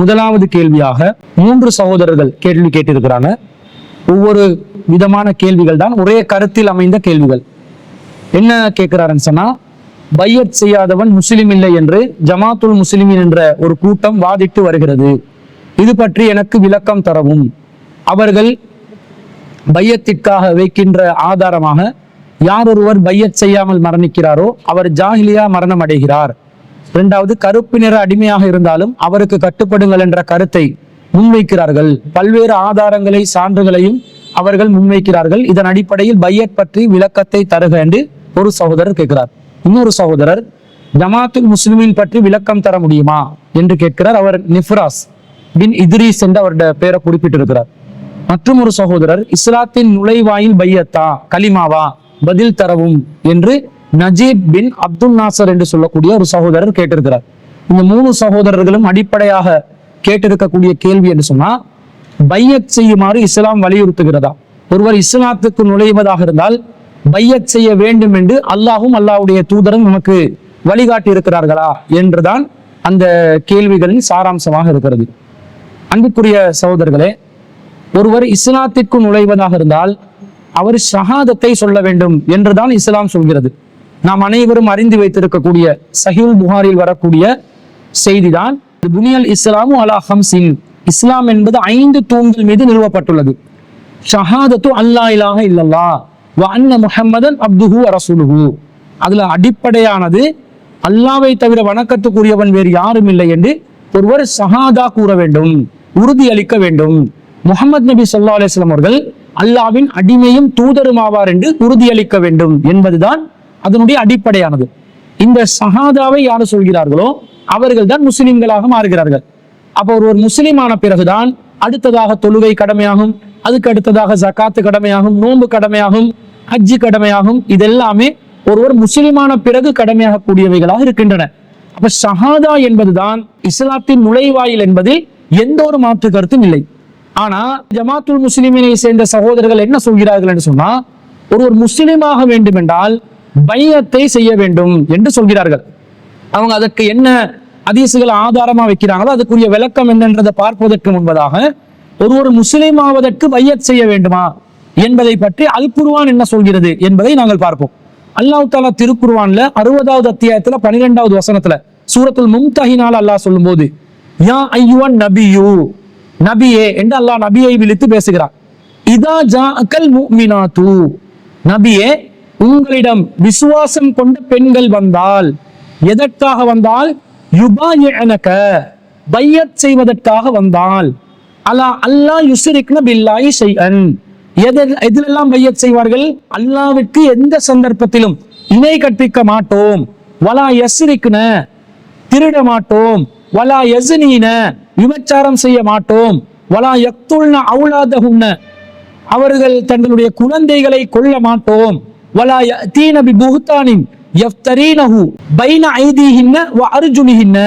முதலாவது கேள்வியாக மூன்று சகோதரர்கள் கேள்வி கேட்டிருக்கிறாங்க. ஒவ்வொரு விதமான கேள்விகள் தான் ஒரே கருத்தில் அமைந்த கேள்விகள். என்ன கேட்கிறாருன்னு சொன்னா பையத் செய்யாதவன் முஸ்லிம் இல்லை என்று ஜமாத்துல் முஸ்லிமின் என்ற ஒரு கூட்டம் வாதிட்டு வருகிறது. இது பற்றி எனக்கு விளக்கம் தரவும். அவர்கள் பையத்திற்காக வைக்கின்ற ஆதாரமாக யார் ஒருவர் பையத் செய்யாமல் மரணிக்கிறாரோ அவர் ஜாஹிலியா மரணம் அடைகிறார் இரண்டாவது கருப்பு நிற அடிமையாக இருந்தாலும் அவருக்கு கட்டுப்படுங்கள் என்ற கருத்தை முன்வைக்கிறார்கள். பல்வேறு ஆதாரங்களை சான்றுகளையும் அவர்கள் முன்வைக்கிறார்கள். இதன் அடிப்படையில் பையத் பற்றி விளக்கத்தை தருக என்று ஒரு சகோதரர் கேட்கிறார். இன்னொரு சகோதரர் ஜமாத்துல் முஸ்லிமின் பற்றி விளக்கம் தர முடியுமா என்று கேட்கிறார். அவர் நிஃப்ராஸ் பின் இத்ரீஸ் என்று அவருடைய பெயரை குறிப்பிட்டிருக்கிறார். மற்றும் ஒரு சகோதரர் இஸ்லாத்தின் நுழைவாயில் பையத்தா கலிமாவா பதில் தரவும் என்று நஜீப் பின் அப்துல் நாசர் என்று சொல்லக்கூடிய ஒரு சகோதரர் கேட்டிருக்கிறார். இந்த மூணு சகோதரர்களும் அடிப்படையாக கேட்டிருக்கக்கூடிய கேள்வி என்று சொன்னா பையத் செய்யுமாறு இஸ்லாம் வலியுறுத்துகிறதா? ஒருவர் இஸ்லாத்துக்கு நுழைவதாக இருந்தால் பையத் செய்ய வேண்டும் என்று அல்லாஹும் அல்லாஹுடைய தூதரும் நமக்கு வழிகாட்டி இருக்கிறார்களா என்றுதான் அந்த கேள்விகளின் சாராம்சமாக இருக்கிறது. அன்புக்குரிய சகோதரர்களே ஒருவர் இஸ்லாத்திற்கு நுழைவதாக இருந்தால் அவர் ஷஹாதத்தை சொல்ல வேண்டும் என்றுதான் இஸ்லாம் சொல்கிறது. நாம் அனைவரும் அறிந்து வைத்திருக்கக்கூடிய சஹீல் புகாரில் வரக்கூடிய செய்திதான். புனியல் இஸ்லாமு அலா ஹம்சின். இஸ்லாம் என்பது ஐந்து தூண்கள் மீது நிறுவப்பட்டுள்ளது. ஷஹாதத்து அல்லா இலாக இல்லல்லா வ அன்ன முஹம்மதன் அப்துஹு அரசுலுஹு அதுல அடிப்படையானது அல்லாவை தவிர வணக்கத்துக்குரியவன் வேறு யாரும் இல்லை என்று ஒருவர் ஷஹாதா கூற வேண்டும் உறுதி அளிக்க வேண்டும். முகமது நபி சொல்லா அலிஸ்லாம் அவர்கள் அல்லாவின் அடிமையும் தூதரும் ஆவார் என்று உறுதியளிக்க வேண்டும் என்பதுதான் அதனுடைய அடிப்படையானது. இந்த சஹாதாவை யார் சொல்கிறார்களோ அவர்கள் தான் முஸ்லிம்களாக மாறுகிறார்கள். அப்போ ஒருவர் முஸ்லிமான பிறகுதான் அடுத்ததாக தொழுகை கடமையாகும் அதுக்கு அடுத்ததாக ஜக்காத்து கடமையாகும் நோன்பு கடமையாகும் ஹஜ்ஜு கடமையாகும் இதெல்லாமே ஒருவர் முஸ்லிமான பிறகு கடமையாக கூடியவைகளாக இருக்கின்றன. அப்ப ஷஹாதா என்பதுதான் இஸ்லாத்தின் நுழைவாயில் என்பதில் எந்த ஒரு மாற்று கருத்தும் இல்லை. ஆனா ஜமாத்துல் முஸ்லிமினை சேர்ந்த சகோதரர்கள் என்ன சொல்கிறார்கள் என்று சொன்னா ஒருவர் முஸ்லிமாக வேண்டும் என்றால் பையத்தை செய்ய வேண்டும் என்று சொல்கிறார்கள். அவங்க அதற்கு என்ன அதிசுகள் ஆதாரமா வைக்கிறாங்களோ அதுக்குரிய விளக்கம் என்னன்றதை பார்ப்பதற்கு முன்பதாக ஒருவர் முஸ்லிம் ஆவதற்கு பையத் செய்ய வேண்டுமா என்பதை பற்றி அல் குருவான் என்ன சொல்கிறது என்பதை நாங்கள் பார்ப்போம். அல்லாஹ் தாலா திருக்குருவான்ல அறுபதாவது அத்தியாயத்துல பன்னிரெண்டாவது வசனத்துல சூரத்தில் மும்தஹினால அல்லாஹ் சொல்லும்போது யா ஐயுவன் நபியூ நபியே என்று அல்லாஹ் நபியை விழித்து பேசுகிறார். இதா ஜா ஜாஅக்கல் முஃமினாத்து நபியே உங்களிடம் விசுவாசம் கொண்ட பெண்கள் வந்தால் எதற்காக வந்தால்? யுபாயினக பையத் செய்வதற்காக வந்தால். அலா அல்லாஹ் யுஸ்ரிக்ன பில்லாய் செய்யன் எதில் எதிலெல்லாம் பையத் செய்வார்கள்? அல்லாவிற்கு எந்த சந்தர்ப்பத்திலும் இணை கற்பிக்க மாட்டோம். வலா யஸ்ரிக்ன திருட மாட்டோம். வலா யஸ்னீன விபச்சாரம் செய்ய மாட்டோம். வலா யக்துல்ன அவுலாதஹுன்ன அவர்கள் தங்களுடைய குழந்தைகளை கொல்ல மாட்டோம். வலா தீன பி புஹ்தானின் யஃப்தரீனஹு பைன ஐதீஹின்ன வ அர்ஜுனிஹின்ன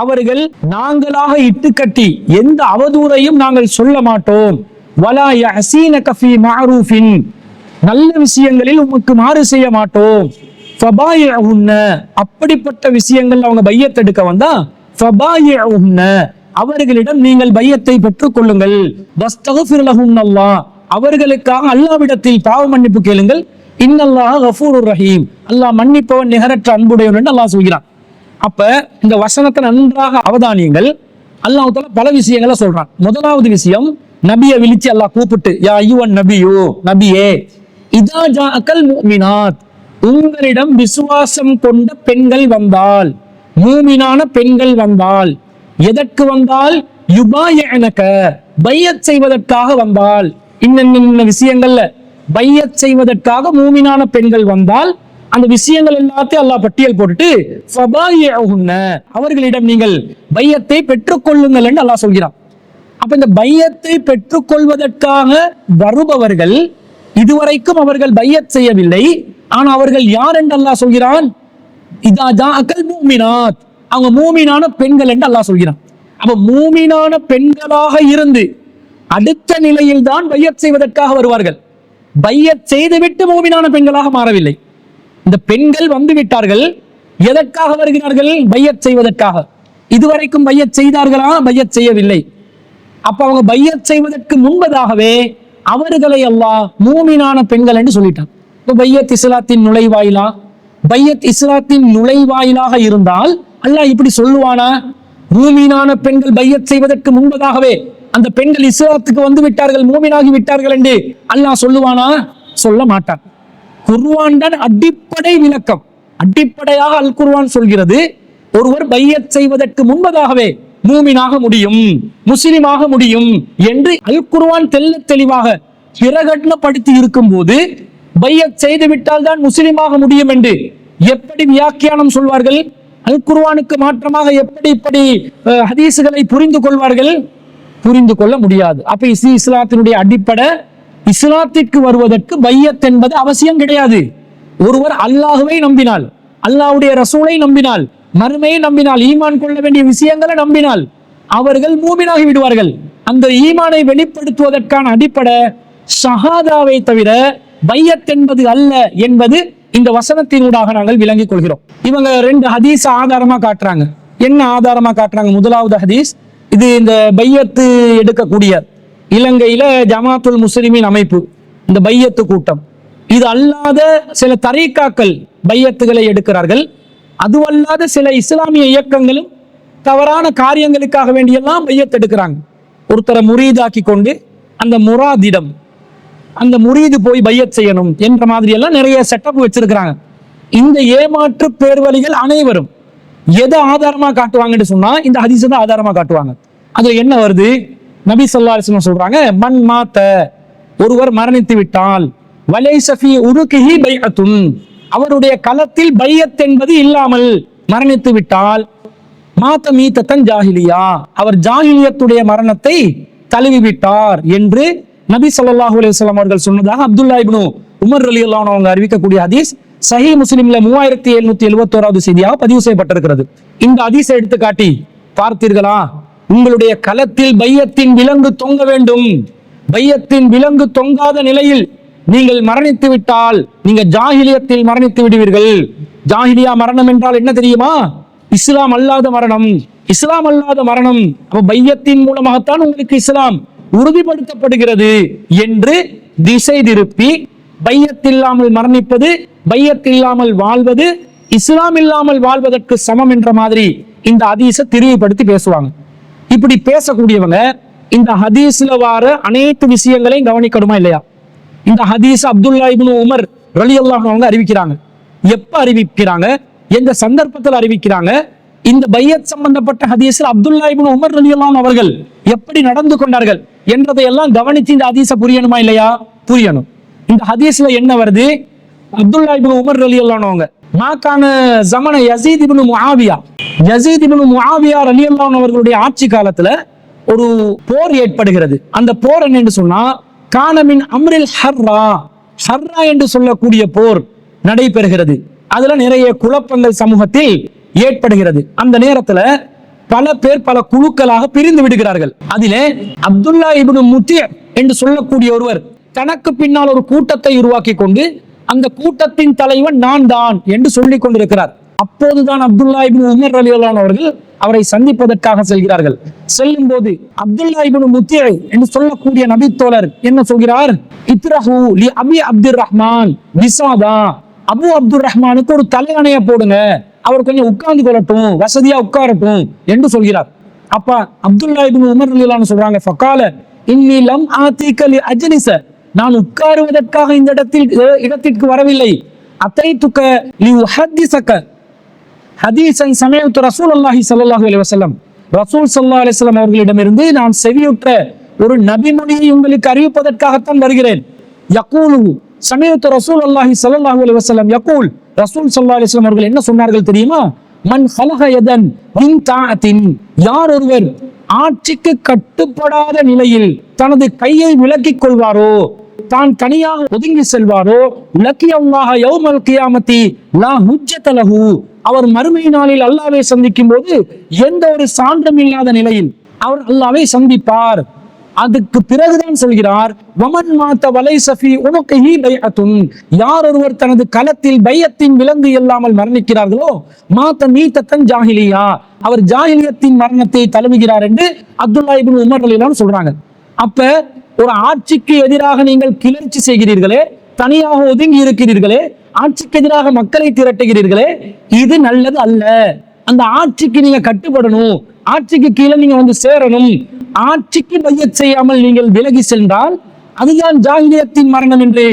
அவர்கள் நாங்களாக இட்டு கட்டி எந்த அவதூறையும் நாங்கள் சொல்ல மாட்டோம். வலா யஹசீன கஃபி மாரூஃபின் நல்ல விஷயங்களில் உமக்கு மாறு செய்ய மாட்டோம். ஃபபாயிஉன்ன அப்படிப்பட்ட விஷயங்கள் அவங்க பையத்தை எடுக்க வந்தா ஃபபாயிஉன்ன அவர்களிடம் நீங்கள் பையத்தை பெற்றுக் கொள்ளுங்கள் வஸ்தகுஃபிர் அவர்களுக்காக அல்லாவிடத்தில் பாவ மன்னிப்பு கேளுங்கள். இன்னல்லாஹ் கஃபூருர் ரஹீம். அல்லாஹ் மன்னிப்பவன் நிகரற்ற அன்புடையவன் என்று அல்லாஹ் சொல்கிறான். அப்ப இந்த வசனத்தை நன்றாக அவதானியங்கள். அல்லாஹ் பல விஷயங்களை சொல்றான். முதலாவது விஷயம் நபியை விழிச்சு அல்லாஹ் கூப்பிட்டு யா ஐயுவன் நபியோ நபியே இதா ஜாஅக்கல் மூமினாத் உங்களிடம் விசுவாசம் கொண்ட பெண்கள் வந்தால் மூமினான பெண்கள் வந்தால் எதற்கு வந்தால்? யுபாயை எனக்கு பையச் செய்வதற்காக வந்தால். இன்ன விஷயங்கள்ல? பையத் செய்வதற்காக மூமினான பெண்கள் வந்தால் அந்த விஷயங்கள் எல்லாத்தையும் அல்லாஹ் பட்டியல் போட்டுட்டு அவர்களிடம் நீங்கள் பையத்தை பெற்றுக்கொள்ளுங்கள் என்று அல்லாஹ் சொல்கிறான். அப்ப இந்த பையத்தை பெற்றுக்கொள்வதற்காக வருபவர்கள் இதுவரைக்கும் அவர்கள் பையத் செய்யவில்லை ஆனா அவர்கள் யார் என்று அல்லாஹ் சொல்கிறான்? இதா அக்கல் மூமினாத் அவங்க மூமினான பெண்கள் என்று அல்லாஹ் சொல்கிறான். அப்ப மூமினான பெண்களாக இருந்து அடுத்த நிலையில் தான் பையத் செய்வதற்காக வருவார்கள். பையத் செய்துவிட்டு மூமினான பெண்களாக மாறவில்லை. இந்த பெண்கள் வந்து விட்டார்கள் எதற்காக வருகிறார்கள்? பையத் செய்வதற்காக. இதுவரைக்கும் பையத் செய்தார்களா? பையத் செய்யவில்லை. அப்ப அவங்க பையத் செய்வதற்கு முன்பதாகவே அவர்களை அல்லாஹ் மூமினான பெண்கள் என்று சொல்லிட்டான். இப்போ பையத் இஸ்லாத்தின் நுழைவாயிலா? பையத் இஸ்லாத்தின் நுழைவாயிலாக இருந்தால் அல்லாஹ் இப்படி சொல்லுவானா? மூமினான பெண்கள் பையத் செய்வதற்கு முன்பதாகவே. அந்த பெண்கள் இஸ்லாத்துக்கு வந்து விட்டார்கள் மூமினாகி விட்டார்கள் என்று அல்லாஹ் சொல்லுவானா? சொல்ல மாட்டான். குர்வான் தான் அடிப்படை விளக்கம். அடிப்படையாக அல் குர்வான் சொல்கிறது ஒருவர் பையத் செய்வதற்கு முன்பதாகவே மூமினாக முடியும் முஸ்லிமாக முடியும் என்று அல் குர்வான் தெல்ல தெளிவாக பிரகடனப்படுத்தி இருக்கும்போது பையத் செய்து விட்டால் தான் முஸ்லிமாக முடியும் என்று எப்படி வியாக்கியானம் சொல்வார்கள்? அல் குர்வானுக்கு மாற்றமாக எப்படி இப்படி அஹ், ஹதீஸுகளை புரிந்து கொள்வார்கள்? புரிந்து கொள்ள முடியாது. அப்ப இஸ் இஸ்லாத்தினுடைய அடிப்படை இஸ்லாத்திற்கு வருவதற்கு பையத் என்பது அவசியம் கிடையாது. ஒருவர் அல்லாஹுவை நம்பினால் அல்லாஹுடைய ரசூலை நம்பினால் மறுமையை நம்பினால் ஈமான் கொள்ள வேண்டிய விஷயங்களை நம்பினால் அவர்கள் மூமினாகி விடுவார்கள். அந்த ஈமானை வெளிப்படுத்துவதற்கான அடிப்படை ஷஹாதாவை தவிர பையத் என்பது அல்ல என்பது இந்த வசனத்தினூடாக நாங்கள் விளங்கிக் கொள்கிறோம். இவங்க ரெண்டு ஹதீஸ் ஆதாரமா காட்டுறாங்க. என்ன ஆதாரமா காட்டுறாங்க? முதலாவது ஹதீஸ் இது இந்த பையத்து எடுக்கக்கூடிய இலங்கையில ஜமாத்துல் முஸ்லிமின் அமைப்பு இந்த பையத்து கூட்டம். இது அல்லாத சில தரீக்காக்கள் பையத்துகளை எடுக்கிறார்கள். அதுவல்லாத சில இஸ்லாமிய இயக்கங்களும் தவறான காரியங்களுக்காக வேண்டியெல்லாம் பையத்து எடுக்கிறாங்க. ஒருத்தரை முரீதாக்கி கொண்டு அந்த முராதிடம் அந்த முரீது போய் பையத் செய்யணும் என்ற மாதிரி எல்லாம் நிறைய செட்டப் வச்சிருக்கிறாங்க. இந்த ஏமாற்று பேர்வழிகள் அனைவரும் எதை ஆதாரமா காட்டுவாங்கன்னு சொன்னா இந்த ஹதீஸை தான் ஆதாரமா காட்டுவாங்க. அதுல என்ன வருது? நபி சொல்லா அலிஸ்லாம் சொல்றாங்க மன் மாத்த ஒருவர் மரணித்து விட்டால் வலை சஃபி உருகிஹி பையத்தும் அவருடைய களத்தில் பையத் என்பது இல்லாமல் மரணித்து விட்டால் மாத்த மீத்தத்தன் ஜாகிலியா அவர் ஜாகிலியத்துடைய மரணத்தை தழுவி விட்டார் என்று நபி சொல்லாஹு அலைஹி அவர்கள் சொன்னதாக அப்துல்லா இப்னு உமர் அலி அன்ஹு அவங்க அறிவிக்கக்கூடிய ஹதீஸ். சஹி முஸ்லிம்ல மூவாயிரத்தி எழுநூத்தி எழுபத்தோராவது செய்தியாக பதிவு செய்யப்பட்டிருக்கிறது. இந்த அதிசை எடுத்துக்காட்டி பார்த்தீர்களா? உங்களுடைய களத்தில் பையத்தின் விலங்கு தொங்க வேண்டும். பையத்தின் விலங்கு தொங்காத நிலையில் நீங்கள் மரணித்து விட்டால் நீங்க ஜாகிலியத்தில் மரணித்து விடுவீர்கள். ஜாகிலியா மரணம் என்றால் என்ன தெரியுமா? இஸ்லாம் அல்லாத மரணம். இஸ்லாம் அல்லாத மரணம். அப்ப பையத்தின் மூலமாகத்தான் உங்களுக்கு இஸ்லாம் உறுதிப்படுத்தப்படுகிறது என்று திசை திருப்பி பையத்தில்லாமல் மரணிப்பது பையத்தில்லாமல் வாழ்வது இஸ்லாம் இல்லாமல் வாழ்வதற்கு சமம் என்ற மாதிரி இந்த ஹதீஸை திரிவுபடுத்தி பேசுவாங்க. இப்படி பேசக்கூடியவங்க இந்த ஹதீஸ்ல வார அனைத்து விஷயங்களையும் கவனிக்கணுமா இல்லையா? இந்த ஹதீஸ் அப்துல்லா இப்னு உமர் ரலி அவங்க அறிவிக்கிறாங்க. எப்ப அறிவிக்கிறாங்க? எந்த சந்தர்ப்பத்தில் அறிவிக்கிறாங்க? இந்த பையத் சம்பந்தப்பட்ட ஹதீஸில் அப்துல்லா இப்னு உமர் ரலி அவர்கள் எப்படி நடந்து கொண்டார்கள்? என்றதை எல்லாம் கவனித்து இந்த ஹதீஸை புரியணுமா இல்லையா? புரியணும். இந்த ஹதீஸ்ல என்ன வருது? அப்துல்லா இபின் உமர் அலி அவங்க மாக்கான ஜமன Yazid ibn Muawiya. Yazid ibn Muawiya அல்லான் அவர்களுடைய ஆட்சி காலத்துல ஒரு போர் ஏற்படுகிறது. அந்த போர் என்னன்னு சொன்னா கானமின் அம்ரில் ஹர்ரா ஹர்ரா என்று சொல்லக்கூடிய போர் நடைபெறுகிறது. அதுல நிறைய குழப்பங்கள் சமூகத்தில் ஏற்படுகிறது. அந்த நேரத்துல பல பேர் பல குழுக்களாக பிரிந்து விடுகிறார்கள். அதிலே அப்துல்லா இபின் முத்தி என்று சொல்லக்கூடிய ஒருவர் தனக்கு பின்னால் ஒரு கூட்டத்தை உருவாக்கி கொண்டு அந்த கூட்டத்தின் தலைவன் நான் தான் என்று சொல்லிக் கொண்டிருக்கிறார் அப்போதுதான் அப்துல்லா உமர் அலிவலான் அவர்கள் அவரை சந்திப்பதற்காக செல்கிறார்கள். செல்லும் போது அப்துல்லா முத்தியை என்று சொல்லக்கூடிய நபி தோழர் என்ன சொல்கிறார்? இத்ரஹு லி அபி அப்துல் ரஹ்மான் விசாதா. அபு அப்துல் ரஹ்மானுக்கு ஒரு தலையணைய போடுங்க. அவர் கொஞ்சம் உட்கார்ந்து கொள்ளட்டும் வசதியா உட்காரட்டும் என்று சொல்கிறார். அப்ப அப்துல்லா உமர் அலிவலான் சொல்றாங்க ஃபக்கால இன்னிலம் லம் ஆதிக நான் உட்காருவதற்காக இந்த இடத்தில் இடத்திற்கு வரவில்லை. அத்தைத்துக்க லி உஹத்திஸக. ஹதீஸன் சமயத்து ரசூல் அல்லாஹி ஸல்லல்லாஹு அலி வசலம் ரசூல் சல்லா அலிஸ்லாம் அவர்களிடமிருந்து நான் செவியுற்ற ஒரு நபிமொழியை உங்களுக்கு அறிவிப்பதற்காகத்தான் வருகிறேன். யக்கூலு சமயத்து ரசூல் அல்லாஹி ஸல்லல்லாஹு அலி வசலம் யகூல் ரசூல் சல்லா அலைஹி அவர்கள் என்ன சொன்னார்கள் தெரியுமா? மன் ஹலக யதன் மின் தாத்தின் யார் ஒருவர் ஆட்சிக்கு கட்டுப்படாத நிலையில் தனது கையை விலக்கிக் கொள்வாரோ? தான் தனியாக ஒதுங்கி செல்வாரோ? லக்கி யௌமல் கியாமத்தி லா அவர் மறுமை நாளில் அல்லாவை சந்திக்கும் போது எந்த ஒரு சான்றும் இல்லாத நிலையில் அவர் அல்லாவை சந்திப்பார். அதுக்கு பிறகுதான் சொல்கிறார் வமன் மாத்த வலை சஃபி உனக்கு பைஅத்துன். யார் ஒருவர் தனது களத்தில் பையத்தின் விலங்கு இல்லாமல் மரணிக்கிறார்களோ மாத்த நீத்தத்தன் ஜாஹிலியா. அவர் ஜாஹிலியத்தின் மரணத்தை தழுவுகிறார் என்று அப்துல்லா இபின் உமர் ரலியல்லாஹு சொல்றாங்க. அப்ப ஒரு ஆட்சிக்கு எதிராக நீங்கள் கிளர்ச்சி செய்கிறீர்களே தனியாக ஒதுங்கி இருக்கிறீர்களே ஆட்சிக்கு எதிராக மக்களை திரட்டுகிறீர்களே இது நல்லது அல்ல. அந்த ஆட்சிக்கு நீங்க கட்டுப்படணும். ஆட்சிக்கு கீழே நீங்க வந்து சேரணும். ஆட்சிக்கு பையத் செய்யாமல் நீங்கள் விலகி சென்றால் அதுதான் ஜாகிலியத்தின் மரணம் என்று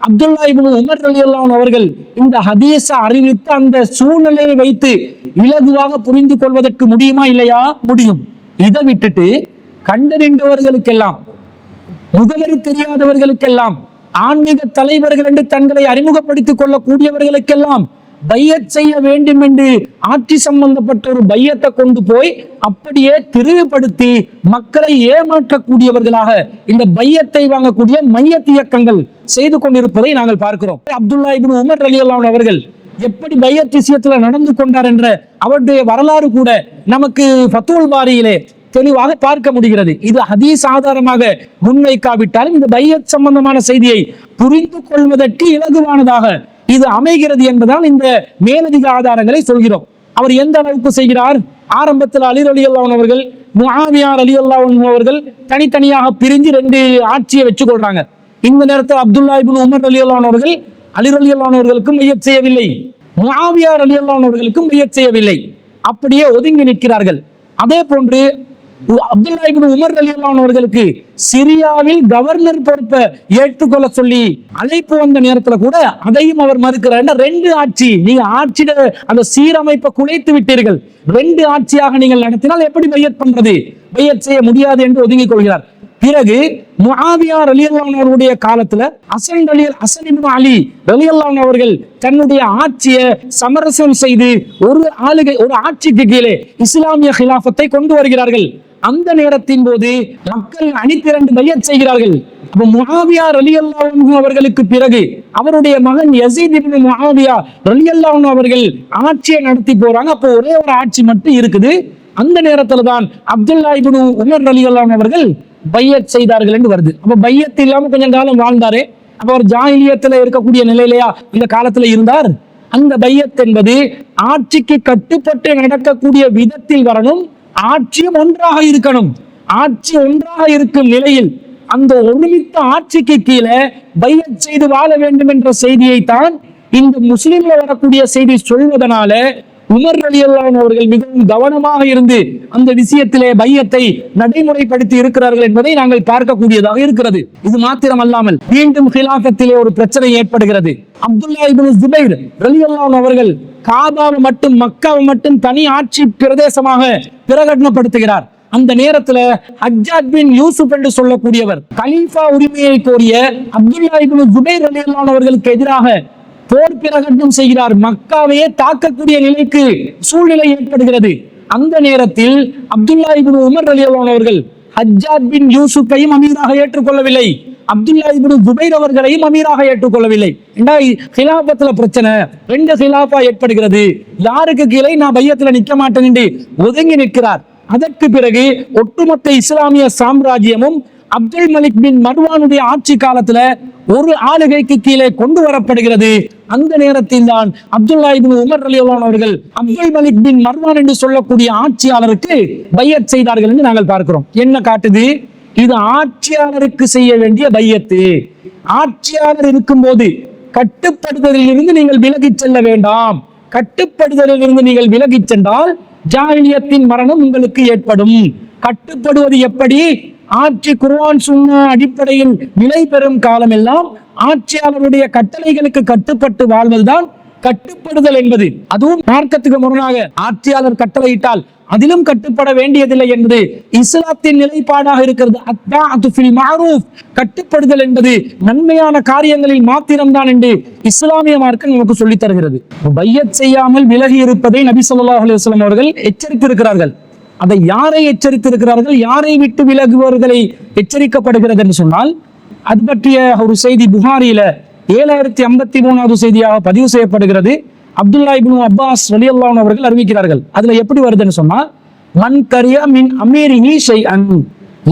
அப்துல்லா இப்னு உமர் ரலியல்லாஹு அவர்கள் இந்த ஹதீஸ அறிவித்து அந்த சூழ்நிலையை வைத்து இலகுவாக புரிந்து கொள்வதற்கு முடியுமா இல்லையா? முடியும். இதை விட்டுட்டு கண்டறிந்தவர்களுக்கெல்லாம் முதலில் தெரியாதவர்களுக்கெல்லாம் ஆன்மீக தலைவர்கள் என்று தங்களை அறிமுகப்படுத்திக் கொள்ளக்கூடியவர்களுக்கெல்லாம் பையத் செய்ய வேண்டும் என்று ஆட்சி சம்பந்தப்பட்ட ஒரு பையத்தை கொண்டு போய் அப்படியே திரிவுபடுத்தி மக்களை ஏமாற்றக்கூடியவர்களாக இந்த பையத்தை வாங்கக்கூடிய மையத் இயக்கங்கள் செய்து கொண்டிருப்பதை நாங்கள் பார்க்கிறோம். அப்துல்லா இபின் உமர் ரலியல்லாஹு அவர்கள் எப்படி பையத் விஷயத்துல நடந்து கொண்டார் என்ற அவருடைய வரலாறு கூட நமக்கு ஃபத்துல் பாரியிலே தெளிவாக பார்க்க முடிகிறது. இது ஹதீஸ் ஆதாரமாக முன்வைக்காவிட்டாலும் இந்த பையத் சம்பந்தமான செய்தியை புரிந்து கொள்வதற்கு இலகுவானதாக இது அமைகிறது என்பதால் இந்த மேலதிக ஆதாரங்களை சொல்கிறோம். அவர் எந்த அளவுக்கு செய்கிறார்? ஆரம்பத்தில் அலி அலி அவர்கள் முஆவியார் அலி அவர்கள் தனித்தனியாக பிரிஞ்சு ரெண்டு ஆட்சியை வச்சு கொள்றாங்க இந்த நேரத்தில் அப்துல்லா இபின் உமர் அலி அவர்கள் அலி அலி அவர்களுக்கும் முயற்சி செய்யவில்லை. முகாமியார் அலி அவர்களுக்கும் முயற்சி செய்யவில்லை. அப்படியே ஒதுங்கி நிற்கிறார்கள். அதே போன்று அப்துல்லா இப்னு உமர் ரலியல்லாஹு அவர்களுக்கு சிரியாவில் கவர்னர் பொறுப்பை ஏற்றுக்கொள்ள சொல்லி அழைப்பு வந்த நேரத்துல கூட அதையும் அவர் மறுக்கிறார். ரெண்டு ஆட்சி நீங்க ஆட்சியிட அந்த சீரமைப்பை குலைத்து விட்டீர்கள். ரெண்டு ஆட்சியாக நீங்கள் நடத்தினால் எப்படி பையத் பண்றது? பையத் செய்ய முடியாது என்று ஒதுங்கிக் கொள்கிறார். பிறகு முஹாவியார் ரலியல்லாஹு அவருடைய காலத்துல அசன் அலி அசன் இப்னு அலி ரலியல்லாஹு அவர்கள் தன்னுடைய ஆட்சியை சமரசம் செய்து ஒரு ஆளுகை ஒரு ஆட்சிக்கு கீழே இஸ்லாமிய ஹிலாஃபத்தை கொண்டு வருகிறார்கள். அந்த நேரத்தின் போது மக்கள் அணித்திரண்டு பையத் செய்கிறார்கள். அப்ப முஆவியா ரலியல்லாஹு அன்ஹு அவர்களுக்கு பிறகு அவருடைய மகன் யசீத் இப்னு முஆவியா ரலியல்லாஹு அன்ஹு அவர்கள் ஆட்சியை நடத்தி போறாங்க. அப்போ ஒரே ஒரு ஆட்சி மட்டும் இருக்குது. அந்த நேரத்துல தான் அப்துல்லா இப்னு உமர் ரலியல்லாஹு அன்ஹு அவர்கள் பையத் செய்தார்கள் என்று வருது. அப்போ பையத் இல்லாம கொஞ்சம் காலம் வாழ்ந்தாரு. அப்போ அவர் ஜாயிலியத்தில் இருக்கக்கூடிய நிலையிலையா? இந்த காலத்துல இருந்தார். அந்த பையத் என்பது ஆட்சிக்கு கட்டுப்பட்டு நடக்கக்கூடிய விதத்தில் வரணும். ஆட்சியும் ஒன்றாக இருக்கணும். ஆட்சி ஒன்றாக இருக்கும் நிலையில் அந்த ஒருமித்த ஆட்சிக்கு கீழே பையத் செய்து வாழ வேண்டும் என்ற செய்தியை தான் இந்த முஸ்லிம்ல வரக்கூடிய செய்தி சொல்வதனால உமர் ரலியல்லாஹு அவர்கள் மிகவும் கவனமாக இருந்து அந்த விஷயத்திலே பையத்தை நடைமுறைப்படுத்தி இருக்கிறார்கள் என்பதை நாங்கள் பார்க்கக்கூடியதாக இருக்கிறது. இது மாத்திரம் அல்லாமல் மீண்டும் ஹிலாக்கத்திலே ஒரு பிரச்சனை ஏற்படுகிறது. அப்துல்லா இப்னு ஜுபைர் ரலியல்லாஹு அவர்கள் காபாவை மட்டும் மக்காவை மட்டும் தனி ஆட்சி பிரதேசமாக பிரகடனப்படுத்துகிறார். அந்த நேரத்துல ஹஜ்ஜாஜ் பின் யூசுப் என்று சொல்லக்கூடியவர் கலீஃபா உரிமையை கோரிய அப்துல்லா இபின் ஜுபைர் ரலியல்லாஹு அவர்களுக்கு எதிராக போர் பிரகடனம் செய்கிறார். மக்காவையே தாக்கக்கூடிய நிலைக்கு சூழ்நிலை ஏற்படுகிறது. அந்த நேரத்தில் அப்துல்லா இப்னு உமர் ரலியல்லாஹு அவர்கள் ஹஜ்ஜாத் பின் யூசுப்பையும் அமீராக ஏற்றுக்கொள்ளவில்லை. அப்துல்லா இபின் ஜுபைர் அவர்களையும் அமீராக ஏற்றுக்கொள்ளவில்லை. ஏண்டா ஹிலாபத்துல பிரச்சனை. ரெண்டு ஹிலாபா ஏற்படுகிறது. யாருக்கு கீழே? நான் பையத்துல நிக்க மாட்டேன் என்று ஒதுங்கி நிற்கிறார். அதற்கு பிறகு ஒட்டுமொத்த இஸ்லாமிய சாம்ராஜ்யமும் அப்துல் மலிக் பின் மர்வானுடைய ஆட்சி காலத்துல ஒரு ஆளுகைக்கு கீழே கொண்டு வரப்படுகிறது. அந்த நேரத்தில் தான் அப்துல்லா இப்னு உமர் ரலியல்லாஹு அவர்கள் அப்துல் மலிக் பின் மர்வான் என்று சொல்லக்கூடிய ஆட்சியாளருக்கு பையத் செய்தார்கள் என்று நாங்கள் பார்க்கிறோம். என்ன காட்டுது? இது ஆட்சியாளருக்கு செய்ய வேண்டிய பையத்து. ஆட்சியாளர் இருக்கும்போது கட்டுப்படுத்தலில் இருந்து நீங்கள் விலகிச் செல்ல வேண்டாம். கட்டுப்படுதலில் இருந்து நீங்கள் விலகிச் சென்றால் ஜாகிலியத்தின் மரணம் உங்களுக்கு ஏற்படும். கட்டுப்படுவது எப்படி? ஆட்சி குர்வான் சுண்ணா அடிப்படையில் நிலை பெறும் காலமெல்லாம் ஆட்சியாளருடைய கட்டளைகளுக்கு கட்டுப்பட்டு வாழ்வதுதான் கட்டுப்படுதல் என்பது. அதுவும் மார்க்கத்துக்கு முரணாக ஆட்சியாளர் கட்டளையிட்டால் அதிலும் கட்டுப்பட வேண்டியதில்லை என்பது இஸ்லாத்தின் நிலைப்பாடாக இருக்கிறது. கட்டுப்படுதல் என்பது நன்மையான காரியங்களில் மாத்திரம்தான் என்று இஸ்லாமிய மார்க்கம் நமக்கு சொல்லித் தருகிறது. பையத் செய்யாமல் விலகி இருப்பதை நபி சொல்லா அலுவலம் அவர்கள் எச்சரித்திருக்கிறார்கள். அதை யாரை எச்சரித்திருக்கிறார்கள் யாரை விட்டு விலகுவர்களை எச்சரிக்கப்படுகிறது என்று சொன்னால் அது பற்றிய ஒரு செய்தி புகாரியில ஏழாயிரத்தி ஐம்பத்தி மூணாவது செய்தியாக பதிவு செய்யப்படுகிறது. அப்துல்லா இபின் அப்பாஸ் வலியல்லான் அவர்கள் அறிவிக்கிறார்கள். அதுல எப்படி வருதுன்னு சொன்னா மண் கரியா மின் அமீரிஹி ஷை அன்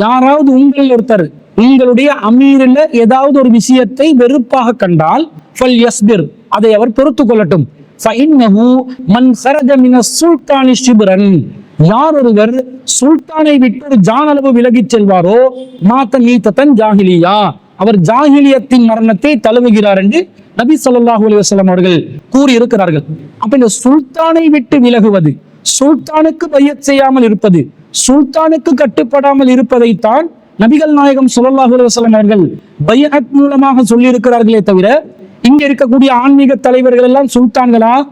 யாராவது உங்களில் ஒருத்தர் உங்களுடைய அமீரில் ஏதாவது ஒரு விஷயத்தை வெறுப்பாக கண்டால் ஃபல் யஸ்பிர். அதை அவர் பொறுத்து கொள்ளட்டும். ஃபைன்னஹு மன் சரஜ மின சுல்தானி ஷிபரன். யார் ஒருவர் சுல்தானை விட்டு ஒரு ஜானளவு விலகிச் செல்வாரோ? மாத்த நீத்தன் ஜாகிலியா. அவர் ஜாகிலியத்தின் மரணத்தை தழுவுகிறார் என்று நபி சொல்லாஹூ அலி வசலம் அவர்கள் கூறியிருக்கிறார்கள். அப்ப இந்த சுல்தானை விட்டு விலகுவது சுல்தானுக்கு பையத் செய்யாமல் இருப்பது சுல்தானுக்கு கட்டுப்படாமல் இருப்பதைத்தான் நபிகள் நாயகம் சுல்லாஹூ அலி வசலம் அவர்கள் பையத் மூலமாக சொல்லி இருக்கிறார்களே தவிர இங்க இருக்கக்கூடிய ஆன்மீக தலைவர்கள் எல்லாம் சுல்தான்களா?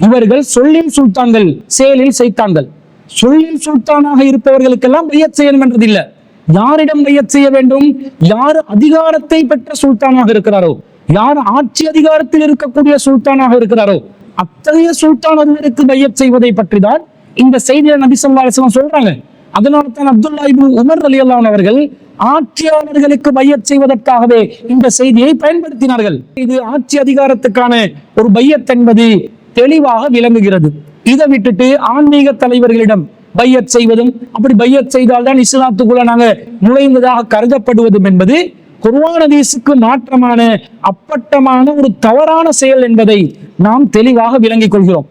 இவர்கள் சொல்லின் சுல்தான்கள் செயலில் சைத்தான்கள். சொல்லில் சுல்தானாக இருப்பவர்களுக்கெல்லாம் பையத் செய்யணும் என்றதில்லை. யாரிடம் பையத் செய்ய வேண்டும்? யார் அதிகாரத்தை பெற்ற சுல்தானாக இருக்கிறாரோ? யார் ஆட்சி அதிகாரத்தில் இருக்கக்கூடிய சுல்தானாக இருக்கிறாரோ? அத்தகைய சுல்தானர்களுக்கு ஒருவருக்கு பையத் செய்வதை பற்றி தான் இந்த செய்தியை நபி ஸல்லல்லாஹு சொல்றாங்க. அதனால தான் அப்துல்லா இபு உமர் ரலியல்லாஹு அவர்கள் ஆட்சியாளர்களுக்கு பையத் செய்வதற்காகவே இந்த செய்தியை பயன்படுத்தினார்கள். இது ஆட்சி அதிகாரத்துக்கான ஒரு பையத் என்பது தெளிவாக விளங்குகிறது. இதை விட்டுட்டு ஆன்மீக தலைவர்களிடம் பையத் செய்வதும் அப்படி பையத் செய்தால் தான் இஸ்லாத்துக்குள்ள நாங்க நுழைந்ததாக கருதப்படுவதும் என்பது குர்ஆன் மாற்றமான அப்பட்டமான ஒரு தவறான செயல் என்பதை நாம் தெளிவாக விளங்கிக் கொள்கிறோம்.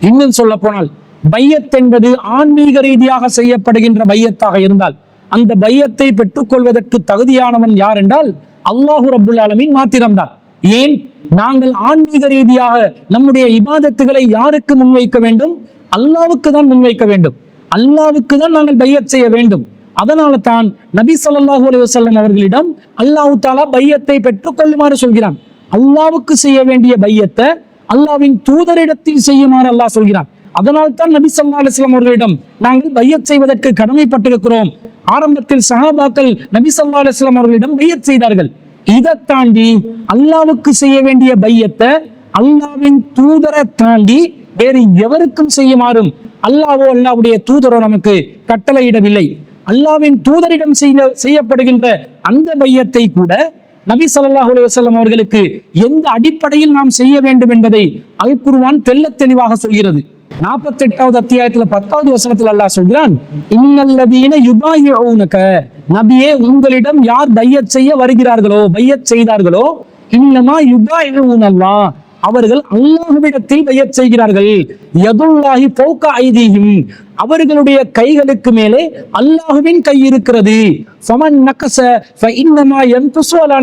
இன்னும் சொல்ல போனால் பையத் என்பது ஆன்மீக ரீதியாக செய்யப்படுகின்ற பையத்தாக இருந்தால் அந்த பையத்தை பெற்றுக்கொள்வதற்கு தகுதியானவன் யார் என்றால் அல்லாஹு ரப்புல் ஆலமீன் மாத்திரம்தான். ஏன் நாங்கள் ஆன்மீக ரீதியாக நம்முடைய இபாதத்துகளை யாருக்கு முன்வைக்க வேண்டும்? அல்லாவுக்கு தான் முன்வைக்க வேண்டும். அல்லாவுக்கு தான் நாங்கள் பையத் செய்ய வேண்டும். அதனால தான் நபி சொல்லாஹூ அலி வசல்லம் அவர்களிடம் அல்லாஹ் தாலா பையத்தை பெற்றுக்கொள்ளுமாறு சொல்கிறான். அல்லாவுக்கு செய்ய வேண்டிய பையத்தை அல்லாவின் தூதரிடத்தில் செய்யுமாறு அல்லாஹ் சொல்கிறான். அதனால் தான் நபி சொல்லா அலைஹி அவர்களிடம் நாங்கள் பையத் செய்வதற்கு கடமைப்பட்டிருக்கிறோம். ஆரம்பத்தில் சஹாபாக்கள் நபி சொல்லா அலைஹி அவர்களிடம் பையத் செய்தார்கள். இதை தாண்டி அல்லாவுக்கு செய்ய வேண்டிய பையத்தை அல்லாவின் தூதரை தாண்டி வேறு எவருக்கும் செய்யுமாறும் அல்லாவோ அல்லாவுடைய தூதரோ நமக்கு கட்டளையிடவில்லை. அல்லாவின் தூதரிடம் செய்ய செய்யப்படுகின்ற அந்த பையத்தை கூட நபி சல்லாஹ் அலுவலம் அவர்களுக்கு எந்த அடிப்படையில் நாம் செய்ய வேண்டும் என்பதை அல் குருவான் தெள்ளத் தெளிவாக சொல்கிறது. நாற்பத்தி எட்டாவது அத்தியாயத்துல பத்தாவது வசனத்துல அல்லாஹ் சொல்கிறான் இன்னல்லதீன யுபாயிஊனக. நபியே உங்களிடம் யார் பையத் செய்ய வருகிறார்களோ பையத் செய்தார்களோ இன்னமா யுபாயிஊனல்லாஹ் அவர்கள் அல்லாஹுவிடத்தில் பையத் செய்கிறார்கள். யதுல்லாஹி போக்க ஐதீகம் அவர்களுடைய கைகளுக்கு மேலே அல்லாஹுவின் கை இருக்கிறது. சமன் நக்கச இன்னமா எம் அலா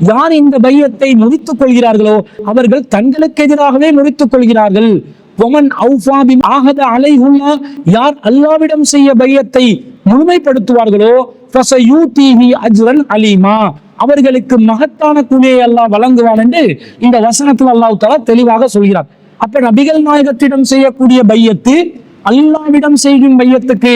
யார் இந்த பையத்தை முறித்துக் கொள்கிறார்களோ அவர்கள் தங்களுக்கு எதிராகவே முறித்துக் கொள்கிறார்கள். ஒமன் அவுஃபா ஆகத அலைஹுல்லா யார் அல்லாவிடம் செய்ய பையத்தை முழுமைப்படுத்துவார்களோ ஃபசயூதீஹி அஜ்ரன் அலீமா அவர்களுக்கு மகத்தான கூலியை அல்லாஹ் வழங்குவான் என்று இந்த வசனத்தில் அல்லாஹ் தலா தெளிவாக சொல்கிறார். அப்ப நபிகள் நாயகத்திடம் செய்யக்கூடிய பையத்து அல்லாவிடம் செய்யும் பையத்துக்கு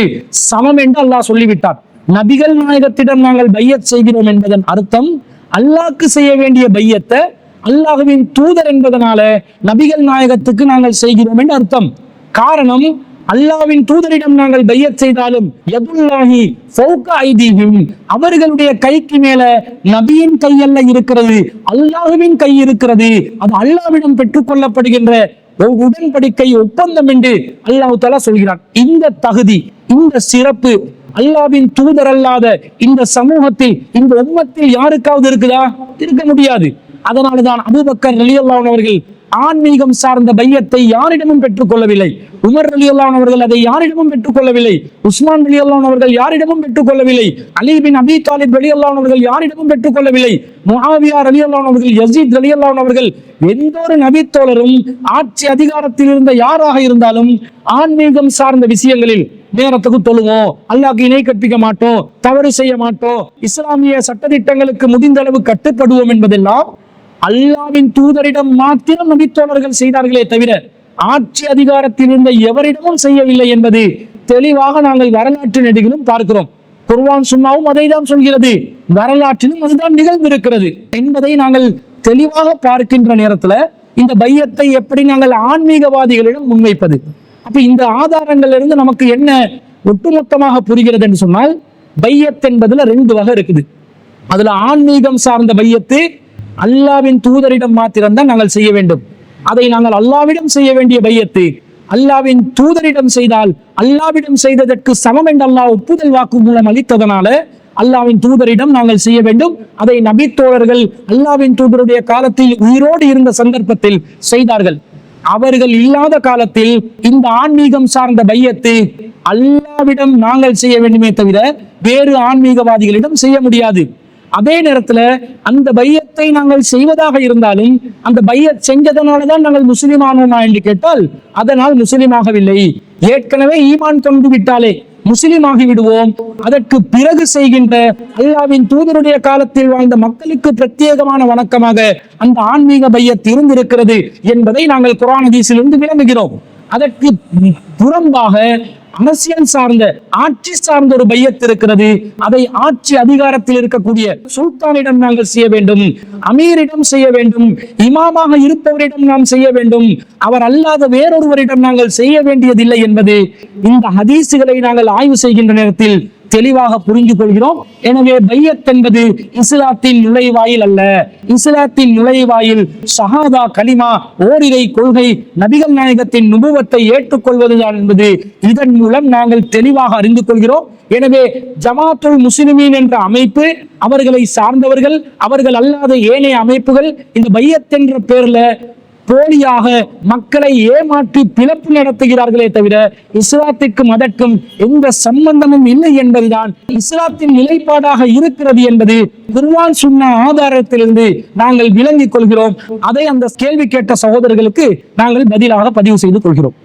சமம் என்று அல்லாஹ் சொல்லிவிட்டார். நபிகள் நாயகத்திடம் நாங்கள் பையத் செய்கிறோம் என்பதன் அர்த்தம் அல்லாஹ்க்கு செய்ய வேண்டிய பையத்தை அல்லாஹுவின் தூதர் என்பதனால நபிகள் நாயகத்துக்கு நாங்கள் செய்கிறோம் என்று அர்த்தம். காரணம் அல்லாஹ்வின் தூதரிடம் நாங்கள் பையத் செய்தாலும் யதுல்லாஹி ஃபௌக அவர்களுடைய கைக்கு மேல நபியின் கையல்ல இருக்கிறது அல்லாஹுவின் கை இருக்கிறது. அது அல்லாவிடம் பெற்றுக்கொள்ளப்படுகின்ற ஒரு உடன்படிக்கை ஒப்பந்தம் என்று அல்லாஹ் தலா சொல்கிறான். இந்த தகுதி இந்த சிறப்பு அல்லாவின் தூதர் அல்லாத இந்த சமூகத்தில் இந்த உம்மத்தில் யாருக்காவது இருக்குதா? இருக்க முடியாது. அதனால்தான் அபுபக்கர் ரலியல்லாஹு அவர்கள் ஆன்மீகம் சார்ந்த பையத்தை யாரிடமும் பெற்றுக்கொள்ளவில்லை. உமர் ரலியல்லாஹு அவர்கள் அதை யாரிடமும் பெற்றுக்கொள்ளவில்லை. உஸ்மான் ரலியல்லாஹு அவர்கள் யாரிடமும் பெற்றுக்கொள்ளவில்லை. அலி பின் அபி தாலிப் ரலியல்லாஹு அவர்கள் யாரிடமும் பெற்றுக்கொள்ளவில்லை. முஆவியா ரலியல்லாஹு அவர்கள் யசீத் ரலியல்லாஹு அவர்கள் எந்த ஒரு நபித்தோழரும் ஆட்சி அதிகாரத்தில் இருந்த யாராக இருந்தாலும் ஆன்மீகம் சார்ந்த விஷயங்களில் நேரத்துக்கு தொழுவோம் அல்லாக்கு இணை கற்பிக்க மாட்டோம் தவறு செய்ய மாட்டோம் இஸ்லாமிய சட்டதிட்டங்களுக்கு முடிந்த அளவு கட்டுப்படுவோம் என்பதெல்லாம் அல்லாவின் தூதரிடம் மாத்திரம் நபித்தோழர்கள் செய்தார்களே தவிர ஆட்சி அதிகாரத்தில் இருந்த எவரிடமும் செய்யவில்லை என்பது தெளிவாக நாங்கள் வரலாற்று நெடுகிலும் பார்க்கிறோம். குர்வான் சுன்னாவும் அதை தான் சொல்கிறது. வரலாற்றிலும் அதுதான் நிகழ்ந்திருக்கிறது என்பதை நாங்கள் தெளிவாக பார்க்கின்ற நேரத்துல இந்த பையத்தை எப்படி நாங்கள் ஆன்மீகவாதிகளிடம் முன்வைப்பது? அப்ப இந்த ஆதாரங்கள்ல இருந்து நமக்கு என்ன ஒட்டுமொத்தமாக புரிகிறது என்று சொன்னால் பையத் என்பதுல ரெண்டு வகை இருக்குது. அதுல ஆன்மீகம் சார்ந்த பையத்து அல்லாவின் தூதரிடம் மாத்திரம்தான் நாங்கள் செய்ய வேண்டும். அதை நாங்கள் அல்லாவிடம் செய்ய வேண்டிய பையத்து அல்லாவின் தூதரிடம் செய்தால் அல்லாவிடம் செய்ததற்கு சமம் என்று அல்லாஹ் ஒப்புதல் வாக்கு மூலம் அளித்ததனால அல்லாவின் தூதரிடம் நாங்கள் செய்ய வேண்டும். அதை நபித்தோழர்கள் அல்லாவின் தூதருடைய காலத்தில் உயிரோடு இருந்த சந்தர்ப்பத்தில் செய்தார்கள். அவர்கள் இல்லாத காலத்தில் இந்த ஆன்மீகம் சார்ந்த பையத்து அல்லாவிடம் நாங்கள் செய்ய வேண்டுமே தவிர வேறு ஆன்மீகவாதிகளிடம் செய்ய முடியாது. அதே நேரத்துல அந்த பையத்தை நாங்கள் செய்வதாக இருந்தாலும் அந்த பைய செஞ்சதனாலதான் நாங்கள் முஸ்லிம் ஆனோமா என்று கேட்டால் அதனால் முஸ்லிமாகவில்லை. ஏற்கனவே ஈமான் கொண்டு விட்டாலே முஸ்லிம் ஆகிவிடுவோம் அதற்கு பிறகு செய்கின்ற அல்லாவின் தூதருடைய காலத்தில் வாழ்ந்த மக்களுக்கு பிரத்யேகமான வணக்கமாக அந்த ஆன்மீக பையத் இருந்திருக்கிறது என்பதை நாங்கள் குரான் ஹதீஸிலிருந்து விளங்குகிறோம். அதற்கு புறம்பாக அரசியல் சார்ந்த ஆட்சி சார்ந்த ஒரு பையத் இருக்கிறது. அதை ஆட்சி அதிகாரத்தில் இருக்கக்கூடிய சுல்தானிடம் நாங்கள் செய்ய வேண்டும். அமீரிடம் செய்ய வேண்டும். இமாமாக இருப்பவரிடம் நாம் செய்ய வேண்டும். அவர் அல்லாத வேறொருவரிடம் நாங்கள் செய்ய வேண்டியதில்லை என்பது இந்த ஹதீசுகளை நாங்கள் ஆய்வு செய்கின்ற நேரத்தில் தெளிவாக புரிந்து கொள்கிறோம் எனவே பையத் என்பது இஸ்லாத்தின் நுழைவாயில் அல்ல. இஸ்லாத்தின் நுழைவாயில் ஷஹாதா கலிமா ஓரிரை கொள்கை நபிகள் நாயகத்தின் நுபுவத்தை ஏற்றுக்கொள்வதுதான் என்பது இதன் மூலம் நாங்கள் தெளிவாக அறிந்து கொள்கிறோம் எனவே ஜமாத்துல் முஸ்லிமீன் என்ற அமைப்பு அவர்களை சார்ந்தவர்கள் அவர்கள் அல்லாத ஏனைய அமைப்புகள் இந்த பையத் என்ற பேர்ல போலியாக மக்களை ஏமாற்றி பிளப்பு நடத்துகிறார்களே தவிர இஸ்லாத்திற்கும் அதற்கும் எந்த சம்பந்தமும் இல்லை என்பதுதான். இஸ்லாத்தின் நிலைப்பாடாக இருக்கிறது என்பது குர்ஆன் சொன்ன ஆதாரத்திலிருந்து நாங்கள் விளங்கிக் கொள்கிறோம். அதை அந்த கேள்வி கேட்ட சகோதரர்களுக்கு நாங்கள் பதிலாக பதிவு செய்து கொள்கிறோம்.